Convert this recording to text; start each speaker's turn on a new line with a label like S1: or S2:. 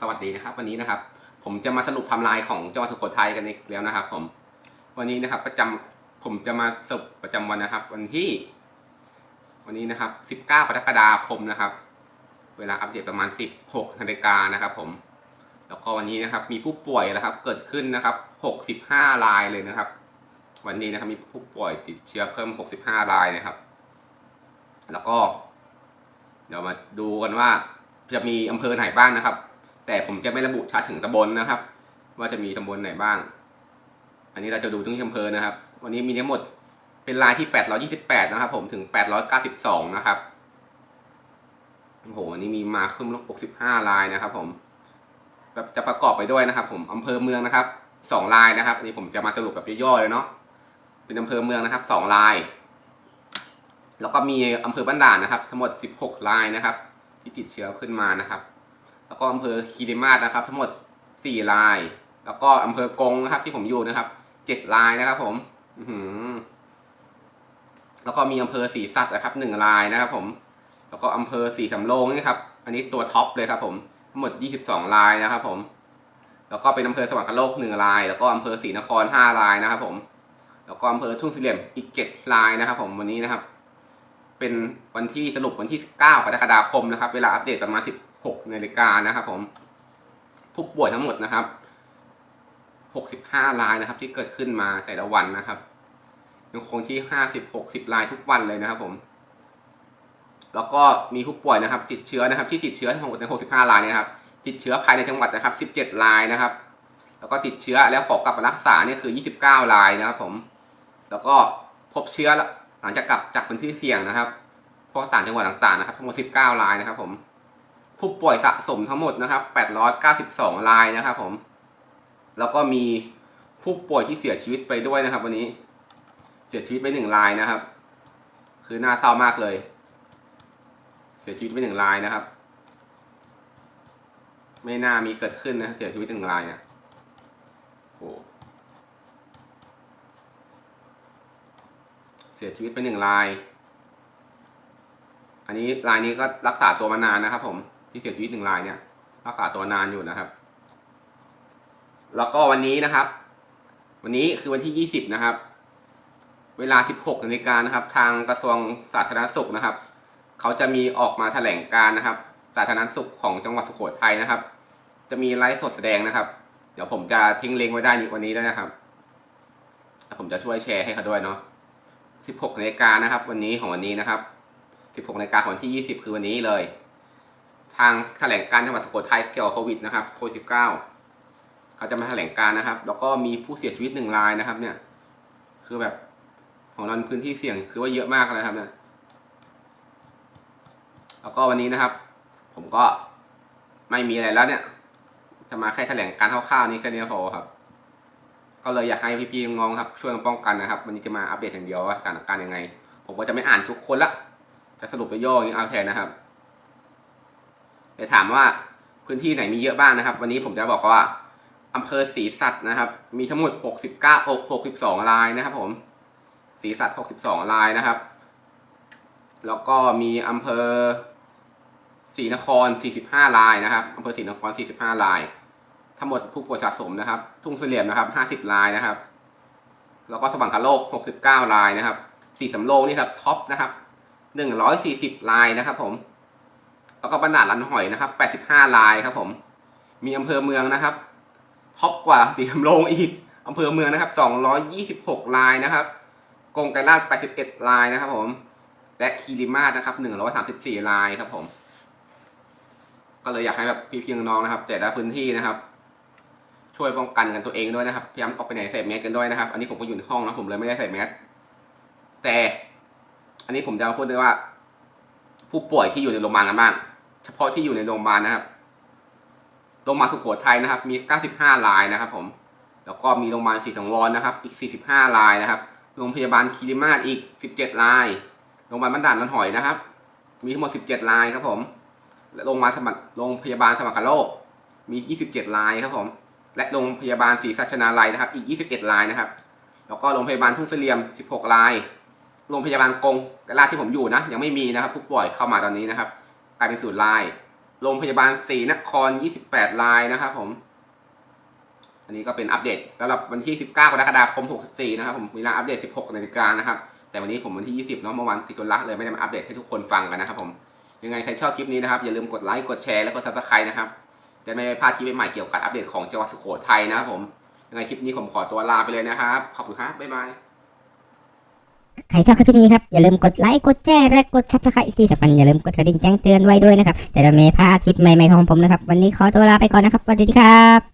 S1: สวัสดีนะครับ วันนี้นะครับ ผมจะมาสรุปทำลายของจังหวัดสุโขทัยกันอีกแล้วนะครับ ผม วันนี้นะครับ ประจำผมจะมาสรุปประจำวันนะครับ วันที่ วันนี้นะครับ 19กรกฎาคมนะครับ เวลาอัปเดตประมาณ 16นาฬิกานะครับ ผม แล้วก็วันนี้นะครับ มีผู้ป่วยนะครับ เกิดขึ้นนะครับ 65รายเลยนะครับ วันนี้นะครับ มีผู้ป่วยติดเชื้อเพิ่ม 65รายนะครับ แล้วก็ เดี๋ยวมาดูกันว่าจะมีอำเภอไหนบ้างนะครับ แต่ผมจะไม่ระบุชัดถึงตำบลนะครับ ว่าจะมีตำบลไหนบ้าง อันนี้เราจะดูที่อำเภอนะครับ วันนี้มีทั้งหมดเป็นรายที่ 828 นะครับ ผมถึง 892 นะครับโอ้โหวันนี้มีมาขึ้นลบ65รายนะครับ ผมจะประกอบไปด้วยนะครับ ผมอำเภอเมืองนะครับสองรายนะครับอันนี้ผมจะมาสรุปแบบย่อๆเลยเนาะเป็นอำเภอเมืองนะครับสองราย แล้วก็มีอำเภอบ้านด่านนะครับ ทั้งหมด 16รายนะครับ ที่ติดเชื้อขึ้นมานะครับ แล้วก็อำเภอคีรีมาศนะครับ ทั้งหมด4ราย แล้วก็อำเภอกงนะครับ ที่ผมอยู่นะครับ7รายนะครับ ผม อืแล้วก็มีอำเภอศรีสัตว์นะครับ1รายนะครับ ผม แล้วก็อำเภอศรีสำโรงนี่ครับ อันนี้ตัวท็อปเลยครับ ผมทั้งหมด22รายนะครับ ผม แล้วก็เป็นอำเภอสวรรคโลก1ราย แล้วก็อำเภอศรีนคร5รายนะครับ ผม แล้วก็อำเภอทุ่งเสลี่ยมอีก7รายนะครับ ผมวันนี้นะครับ เป็นวันที่สรุปวันที่9กรกฎาคมนะครับ เวลาอัปเดตประมาณ 6นาฬิกานะครับผมผู้ป่วยทั้งหมดนะครับ 65รายนะครับ ที่เกิดขึ้นมาแต่ละวันนะครับยังคงที่ 50 60รายทุกวันเลยนะครับ ผม แล้วก็มีผู้ป่วยนะครับ ติดเชื้อนะครับ ที่ติดเชื้อทั้งหมดใน65รายเนยนะครับ ติดเชื้อภายในจังหวัดนะครับ17รายนะครับ แล้วก็ติดเชื้อแล้วขอกลับมารักษาเนี่ยคือ 29รายนะครับ ผม แล้วก็พบเชื้อหลังจากกลับจากพื้นที่เสี่ยงนะครับพวกต่างจังหวัดต่างๆนะครับทั้งหมด19รายนะครับ ผม ผู้ป่วยสะสมทั้งหมดนะครับ 892 รายนะครับผม แล้วก็มีผู้ป่วยที่เสียชีวิตไปด้วยนะครับ วันนี้ เสียชีวิตไปหนึ่งรายนะครับ คือน่าเศร้ามากเลย เสียชีวิตไปหนึ่งรายนะครับ ไม่น่ามีเกิดขึ้นนะ เสียชีวิตหนึ่งรายเนี่ยโอ้เสียชีวิตไปหนึ่งราย อันนี้รายนี้ก็รักษาตัวมานานนะครับผม ที่เสียชีวิตหนึ่งรายเนี่ยรักษาตัวนานอยู่นะครับ แล้วก็วันนี้นะครับ วันนี้คือวันที่ยี่สิบนะครับ เวลาสิบหกนาฬิกานะครับ ทางกระทรวงสาธารณสุขนะครับ เขาจะมีออกมาแถลงการนะครับ สาธารณสุขของจังหวัดสุโขทัยนะครับ จะมีไลฟ์สดแสดงนะครับ เดี๋ยวผมจะทิ้งลิงก์ไว้ได้ในวันนี้ด้วยนะครับผมจะช่วยแชร์ให้เขาด้วยเนาะ16นาฬิกานะครับ วันนี้ของวันนี้นะครับ 16นาฬิกาของวันที่ 20 คือวันนี้เลย ทางแถลงการจังหวัดสุโขทัยเกี่ยวกับโควิดนะครับโควิด19เขาจะมาแถลงการนะครับ แล้วก็มีผู้เสียชีวิตหนึ่งรายนะครับ เนี่ย คือแบบของเราพื้นที่เสี่ยงคือว่าเยอะมากเลยครับเนี่ยแล้วก็วันนี้นะครับ ผมก็ไม่มีอะไรแล้วเนี่ย จะมาแค่แถลงการคร่าวๆนี้แค่นี้พอครับ ก็เลยอยากให้พี่ๆน้องครับ ช่วยป้องกันนะครับ วันนี้จะมาอัปเดตอย่างเดียวว่าสถานการณ์ยังไง ผมก็จะไม่อ่านทุกคนละจะสรุปไปย่ออย่างนี้เอาแทนนะครับ แต่ถามว่าพื้นที่ไหนมีเยอะบ้างนะครับ วันนี้ผมจะบอกว่าอำเภอศรีสัตว์นะครับ มีทั้งหมด 69 62รายนะครับผมศรีสัตว์62รายนะครับ แล้วก็มีอำเภอศรีนคร 45รายนะครับอำเภอศรีนคร 45ราย ทั้งหมดผู้ป่วยสะสมนะครับ ทุ่งเสลี่ยมนะครับ50รายนะครับ แล้วก็สว่างคาโลก 69รายนะครับสีสำโรงนี่ครับท็อปนะครับ 140รายนะครับผม แล้วก็บรรดาลันหอยนะครับ 85รายครับผม มีอำเภอเมืองนะครับท็อปกว่าสีสำโรงอีกอำเภอเมืองนะครับ 226รายนะครับกงไกรลาด 81รายนะครับ ผม และคีริมาศนะครับ 134รายครับผม ก็เลยอยากให้แบบพี่ๆน้องนะครับ แต่ละพื้นที่นะครับ ช่วยป้องกันกันตัวเองด้วยนะครับ พยายามออกไปไหนใส่แมสกันด้วยนะครับ อันนี้ผมก็อยู่ในห้องนะผมเลยไม่ได้ใส่แมส แต่ อันนี้ผมจะมาพูดด้วยว่า ผู้ป่วยที่อยู่ในโรงพยาบาลกันบ้าง เฉพาะที่อยู่ในโรงพยาบาลนะครับ โรงพยาบาลสุโขทัยนะครับ มี 95รายนะครับ ผม แล้วก็มีโรงพยาบาลศรีสังวรนะครับ อีก 45รายนะครับ โรงพยาบาลคีริมาศอีก 17ราย โรงพยาบาลบ้านด่านนันหอยนะครับ มีทั้งหมด 17รายครับ ผมและโรงพยาบาลสมัครโรงพยาบาลสมัครโลกมี 27รายครับผม และโรงพยาบาลศรีสัชนาลัยนะครับ อีก 21รายนะครับ แล้วก็โรงพยาบาลทุ่งเสลียม 16ราย โรงพยาบาลกงกระลาที่ผมอยู่นะ ยังไม่มีนะครับ ผู้ป่วยเข้ามาตอนนี้นะครับ กลายเป็นศูนย์ราย โรงพยาบาลศรีนคร 28 รายนะครับผม อันนี้ก็เป็นอัปเดตสำหรับวันที่ 19 กรกฎาคม 64 นะครับผมเวลาอัปเดต 16 นาฬิกานะครับ แต่วันนี้ผมวันที่ 20 เนาะเมื่อวานติดตุลาเลยไม่ได้มาอัปเดตให้ทุกคนฟังกันนะครับผม ยังไงใครชอบคลิปนี้นะครับอย่าลืมกดไลค์ กดแชร์ และกด subscribe นะครับ จะไม่พลาดคลิปใหม่ๆเกี่ยวกับอัปเดตของจังหวัดสุโขทัยนะครับผม ยังไงคลิปนี้ผมขอตัวลาไปเลยนะครับ ขอบคุณครับ บ๊ายบาย
S2: ครชอบคลิปนี้ครับ อย่าลืมกดไลค์กดแชร์และกดซับสไครต์ที่สำคัญอย่าลืมกดกระดิ่งแจ้งเตือนไว้ด้วยนะครับจะได้ไม่พลาดคลิปใหม่ๆของผมนะครับ วันนี้ขอตัวลาไปก่อนนะครับสวัสดีครับ